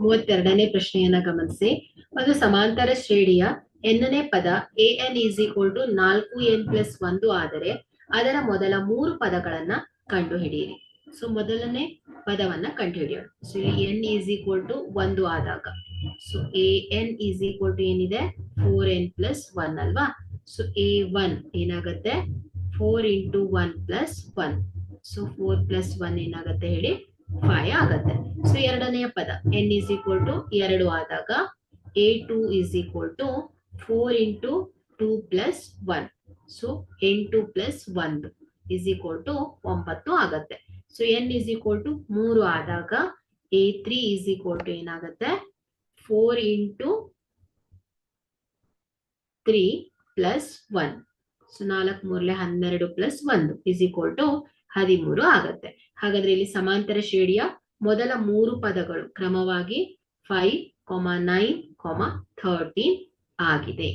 ಮೂವತ್ತೆರಡನೇ ಪ್ರಶ್ನೆಯನ್ನ ಗಮನಿಸಿ. ಒಂದು ಸಮಾಂತರ ಶ್ರೇಣಿಯ ಎನ್ನನೇ ಪದ a n is equal to ನಾಲ್ಕು ಎನ್ ಪ್ಲಸ್ ಒಂದು ಆದರೆ ಅದರ ಮೊದಲ ಮೂರು ಪದಗಳನ್ನ ಕಂಡುಹಿಡಿಯಿರಿ. ಸೊ, ಮೊದಲನೇ ಪದವನ್ನ ಕಂಡುಹಿಡಿಯೋಣ. So n is equal to ಒಂದು ಆದಾಗ. So a n is equal to ಏನಿದೆ? ಫೋರ್ ಎನ್ ಪ್ಲಸ್ ಒನ್ ಅಲ್ವಾ? ಸೊ ಎ ಒನ್ ಏನಾಗುತ್ತೆ? Four into one plus one so four plus one ಏನಾಗುತ್ತೆ ಹೇಳಿ? ಫೈವ್ ಆಗತ್ತೆ. ಸೊ ಎರಡನೆಯ ಪದ ಎನ್ ಇಸ್ ಈಕ್ವಲ್ ಟು ಎರಡು ಆದಾಗ a two is equal to four into two plus one so ಎಂಟು ಪ್ಲಸ್ ಒಂದು ಇಸ್ ಈಕ್ವಲ್ ಟು ಒಂಬತ್ತು ಆಗತ್ತೆ. So n is equal to ಮೂರು ಆದಾಗ a three is equal to ಏನಾಗತ್ತೆ? Four into three plus one so ನಾಲ್ಕು ಮೂರ್ಲೆ ಹನ್ನೆರಡು ಪ್ಲಸ್ ಒಂದು ಇಸ್ ಈಕ್ವಲ್ ಟು ಹದಿಮೂರು ಆಗತ್ತೆ. ಹಾಗಾದ್ರೆ ಇಲ್ಲಿ ಸಮಾಂತರ ಶ್ರೇಣಿಯ ಮೊದಲ ಮೂರು ಪದಗಳು ಕ್ರಮವಾಗಿ five comma nine comma thirteen ಆಗಿದೆ.